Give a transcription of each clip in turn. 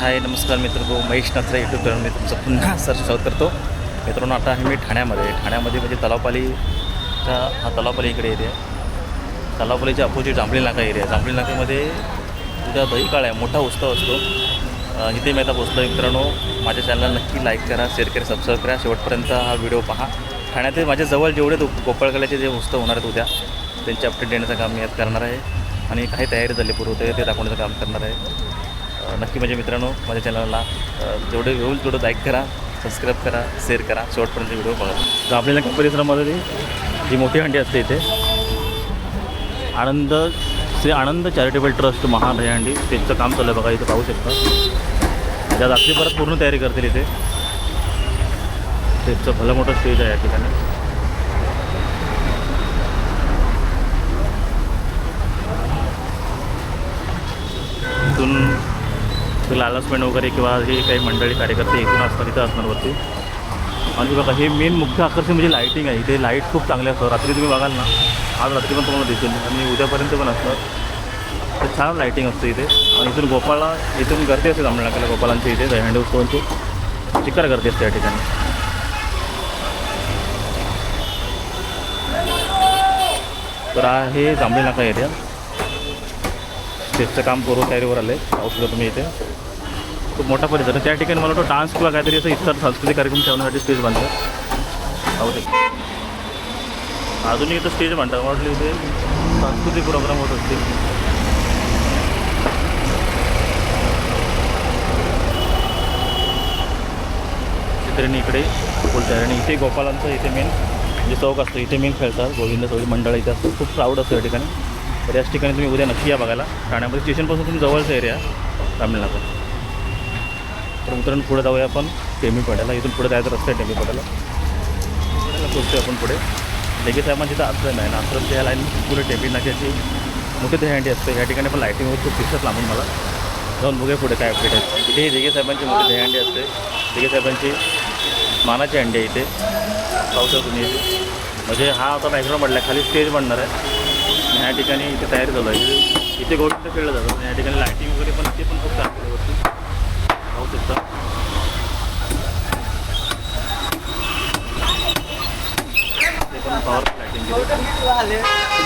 हाय नमस्कार मित्र Mahesh Nachra YouTube channel मी तुमचं पुन्हा सर स्वागत करतो. मित्रांनो आता आहे मी ठाण्यामध्ये ठाण्यामध्ये म्हणजे तलावपालीचा हा तलावपाली इकडे एरिया आहे. तलावपालीच्या अपोजिट जांभळी नाका एरिया जांभळी नाक्यामध्ये उद्या दही काळ आहे मोठा उत्सव असतो. इथे मी आता पोचलो आहे मित्रांनो. माझ्या चॅनलला नक्की लाईक करा शेअर करा सबस्क्राईब करा. शेवटपर्यंत हा व्हिडिओ पहा. ठाण्यातील माझ्या जवळ जेवढे गोपाळकल्याचे जे उत्सव होणार आहेत उद्या त्यांचे अपडेट देण्याचं काम मी आज करणार आहे. आणि काही तयारी झाली पूर्व ते दाखवण्याचं काम करणार आहे. नक्की माझ्या मित्रांनो माझ्या चॅनलला जेवढे होईल तेवढं लाईक करा सबस्क्राईब करा शेअर करा. शेवटपर्यंत व्हिडिओ बघा. तर आपल्याला परिसरामध्ये जी मोठी हंडी असते इथे आनंद श्री आनंद चॅरिटेबल ट्रस्ट महादहंडी त्यांचं काम चालू आहे बघा इथं पाहू शकता. त्या रात्री परत पूर्ण तयारी करतील इथे त्यांचं भलं मोठं स्टेज आहे या ठिकाणी. लालसमेंट वगैरे किंवा हे काही मंडळी कार्यकर्ते इथून असतात इथं असणार वरती. आणि बघा हे मेन मुख्य आकर्षण म्हणजे लाईटिंग आहे. इथे लाइट खूप चांगले असतात. रात्री तुम्ही बघाल ना आज रात्री पण तुम्हाला दिसेल. आणि उद्यापर्यंत पण असतात. तर छान लाईटिंग असते इथे. आणि इथून गोपाळला इथून गर्दी असते जांभळनाक्याला गोपाळांच्या इथे दहीहंडी उत्सवांची चिकार गर्दी असते या ठिकाणी. तर हे जांभळी नाका एरिया स्टेजचं काम पूर्व तयारीवर आलं. आहे पाहू तुम्ही इथे. खूप मोठा परिसर आहे. त्या ठिकाणी मला वाटतं डान्स किंवा काहीतरी असं इतर सांस्कृतिक कार्यक्रम ठेवण्यासाठी स्टेज बांधतात. आवडते अजूनही इथं स्टेज बांधतात. मला वाटलं इथे सांस्कृतिक प्रोग्राम होत असतील. चित्रेने इकडे बोलतात आणि इथे गोपालांचं इथे मेन जे चौक असतं इथे मेन खेळतात. गोविंद चौक मंडळ इथे असतं. खूप प्राऊड असतं या ठिकाणी. तर याच ठिकाणी तुम्ही उद्या नक्की या बघायला. ठाण्यामध्ये स्टेशनपासून तुम्ही जवळचा एरिया तामिळनाडू. तर उतरण पुढे जाऊया आपण. टेमी पड्याला. इथून पुढे जायचं रस्ता आहे टेमी पड्याला. पड्याला पोचतो आपण पुढे. लेगे साहेबांची इथं आश्रम आहे ना आश्रमच्या या लाईन पुढे टेमी नाक्याची मोठी दहीहंडी असते. या ठिकाणी पण लायटिंग वगैरे खूप दिसतात लांबून मला. जाऊन बघूया पुढे काय अपडेट आहे. इथे देगे साहेबांची मोठी दहीहंडी असते. देगे साहेबांची मानाची अंडी आहे इथे. पाहू तुम्ही इथे. म्हणजे हा आता बॅकग्राऊंड म्हटलं खाली स्टेज बनणार आहे. या ठिकाणी इथे तयारी झालं आहे. इथे गोष्ट खेळलं जातं. या ठिकाणी लायटिंग वगैरे पण इथे पण खूप चांगली होती पाहू शकता ते पण पॉवर लाईटिंग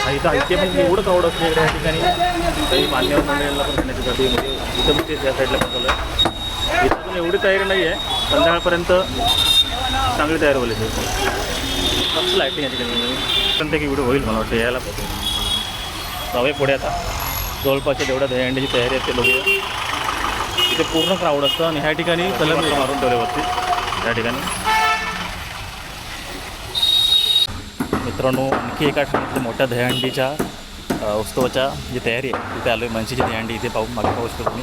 हा इथं इथे पण एवढं क्राऊड असते या ठिकाणी. काही मान्यवर मंडळांना पण करण्यासाठी म्हणजे इथं पण ते या साईडला पण चालू आहे. इथं पण एवढी तयारी नाही आहे संध्याकाळपर्यंत चांगली तयार होईल इथे. मस्त लायटिंग या ठिकाणी पण ते व्हिडिओ होईल मला वाटतं यायला पाहिजे. जाऊया पुढे आता. जवळपासच्या जेवढ्या दहीहंडीची तयारी आहे ते बघूया. इथे पूर्ण क्राऊड असतं आणि ह्या ठिकाणी कलर मारून ठेवले वरती. या ठिकाणी. मित्रांनो आणखी एका ठाण्यातल्या मोठ्या दहीहंडीच्या अ, उत्सवाच्या जी तयारी आहे तिथे आलो आहे मनशीची दहीहंडी इथे पाहून मागे पाहू शकतो तुम्ही.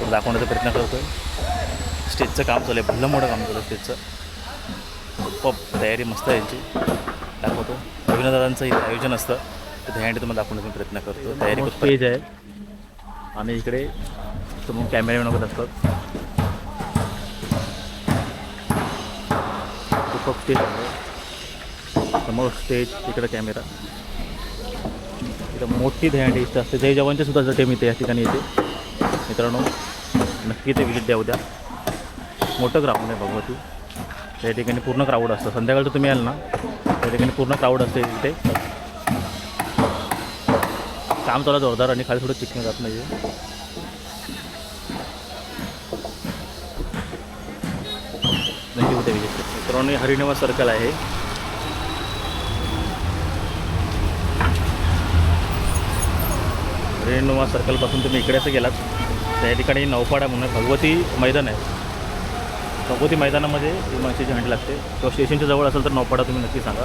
तो दाखवण्याचा प्रयत्न करतो आहे स्टेजचं काम चालू आहे. भलं मोठं काम चालू आहे स्टेजचं. खूप तयारी मस्त आहे यांची. दाखवतो. रवींद्रदादांचं इथे आयोजन असतं. ते दहीहंडी तुम्हाला दाखवण्याचा प्रयत्न करतो तयारी स्टेज आहे. आणि इकडे समोर कॅमेरामॅन वगैरे असतात. खूप स्टेज आहे. समोर स्टेज तिकडं कॅमेरा इथं मोठी दहीहंडी असते. जय जवानचे सुद्धा टेम इथे या ठिकाणी येते. मित्रांनो नक्की ते विजिट द्या उद्या. मोठं ग्राउंड आहे भगवती. त्या ठिकाणी पूर्ण क्राऊड असतं. संध्याकाळचं तुम्ही याल ना त्या ठिकाणी पूर्ण क्राऊड असते इथे. काम चालू जोरदार आणि खाली थोडं चिकन जात नाही मित्रांनो हे सर्कल आहे. रेणुवा सर्कलपासून तुम्ही इकडे असं गेलात. त्या ठिकाणी नौपाडा म्हणून भगवती मैदान आहे. भगवती मैदानामध्ये ही माणसाची हंडी लागते. किंवा स्टेशनच्या जवळ असेल तर नौपाडा तुम्ही नक्की सांगा.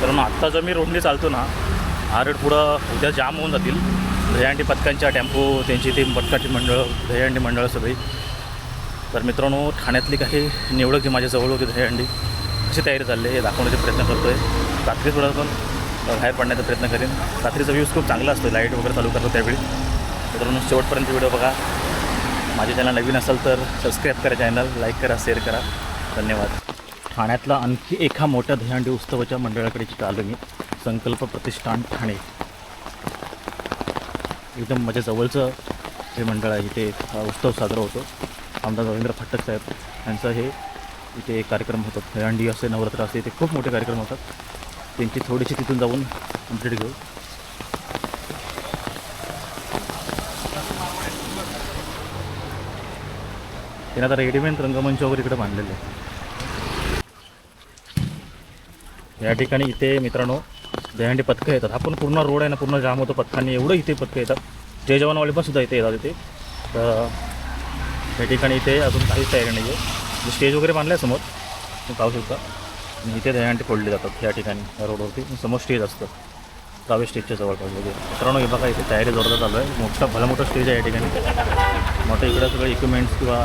कारण आत्ता जर मी रोडने चालतो ना हा रोड पुढं उद्या जाम होऊन जातील. दहीहंडी पथकांच्या टेम्पो त्यांची ती पथकाची मंडळं दहीहंडी मंडळं सगळी. तर मित्रांनो ठाण्यातली काही निवडक जी माझ्या जवळ होती दहीहंडी कशी तयारी चालली आहे. हे दाखवण्याचा प्रयत्न करतो आहे रात्री थोडा पण बाहेर पडण्याचा प्रयत्न करेन. रात्रीचा व्ह्यूज खूप चांगला असतो लाइट वगैरे चालू करतो त्यावेळी. मित्रांनो शेवटपर्यंत व्हिडिओ बघा. माझे चॅनल नवीन असेल तर सबस्क्राईब करा चॅनल लाईक करा शेअर करा. धन्यवाद. ठाण्यातला आणखी एका मोठ्या दहीहंडी उत्सवाच्या मंडळाकडे जिथं आलो मी. संकल्प प्रतिष्ठान ठाणे. एकदम माझ्या जवळचं जे मंडळ आहे. इथे हा उत्सव साजरा होतो. आमदार रवींद्र फाटक साहेब यांचं हे इथे एक कार्यक्रम होतात हंडी असे नवरात्र असे इथे खूप मोठे कार्यक्रम होतात. त्यांची थोडीशी तिथून जाऊन कंप्लीट घेऊ. त्याने आता रेडीमेड रंगमंच वगैरे इकडे बांधलेले आहे या ठिकाणी इथे मित्रांनो दहंडी पथकं येतात. आपण पूर्ण रोड आहे ना पूर्ण जाम होतो. पथकांनी एवढं इथे पथकं येतात. जय जवानवाले पण सुद्धा इथे येतात इथे. तर या ठिकाणी इथे अजून काहीच तयारी नाही आहे. स्टेज वगैरे बांधलं आहे समोर तुम्ही पाहू शकता. आणि इथे दहीहंडी फोडले जातात या ठिकाणी या रोडवरती समोर स्टेज असतं. प्रायव्हेट स्टेजच्या जवळपास वगैरे. मित्रांनो हे बघा इथे तयारी जोरदार चालू आहे. मोठा भला मोठा स्टेज आहे या ठिकाणी. मोठं इकडं सगळं इक्विपमेंट्स किंवा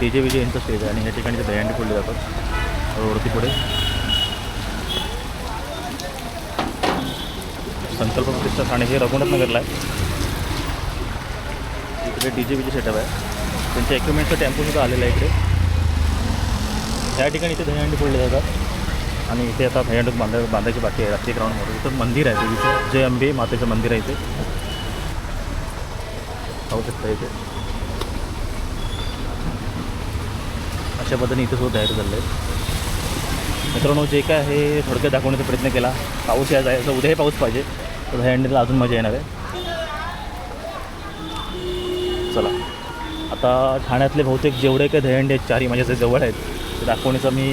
डी जे विजे यांचं स्टेज आहे. आणि या ठिकाणी ते दहीहंडी फोडले जातात. रोडवरती पुढे. संकल्प प्रतिष्ठा ठाणे हे रघुनाथ नगरला आहे. इकडे डी जे विजे सेटअप आहे. त्यांच्या इक्विपमेंटचं टेम्पोसुद्धा आलेला आहे इकडे. त्या ठिकाणी इथे दहीहंडी फोडले जातात. आणि इथे आता दहीहंडी बांधा बांधायची बाकी आहे. रात्री ग्राउंडमध्ये इथं मंदिर आहे इथे. जय अंबे मातेचं मंदिर आहे इथे. पाहू शकता इथे. अशा पद्धतीने इथे सुद्धा तयार झालं आहे. मित्रांनो जे काय आहे थोडक्यात दाखवण्याचा प्रयत्न केला. पाऊस या जायचा उद्याही पाऊस पाहिजे. तर दहीहंडीला अजून मजा येणार आहे. चला. आता ठाण्यातले बहुतेक जेवढे काही दहीहंडी आहेत चारी माझ्या जे जवळ आहेत ते दाखवण्याचा मी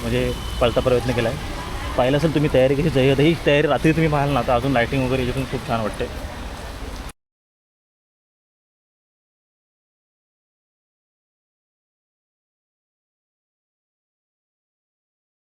म्हणजे पळता प्रयत्न केला आहे पाहिलं असेल तुम्ही तयारी कशी जय ही तयारी रात्री तुम्ही पाहाल ना तर अजून लायटिंग वगैरे याच्यातून खूप छान वाटते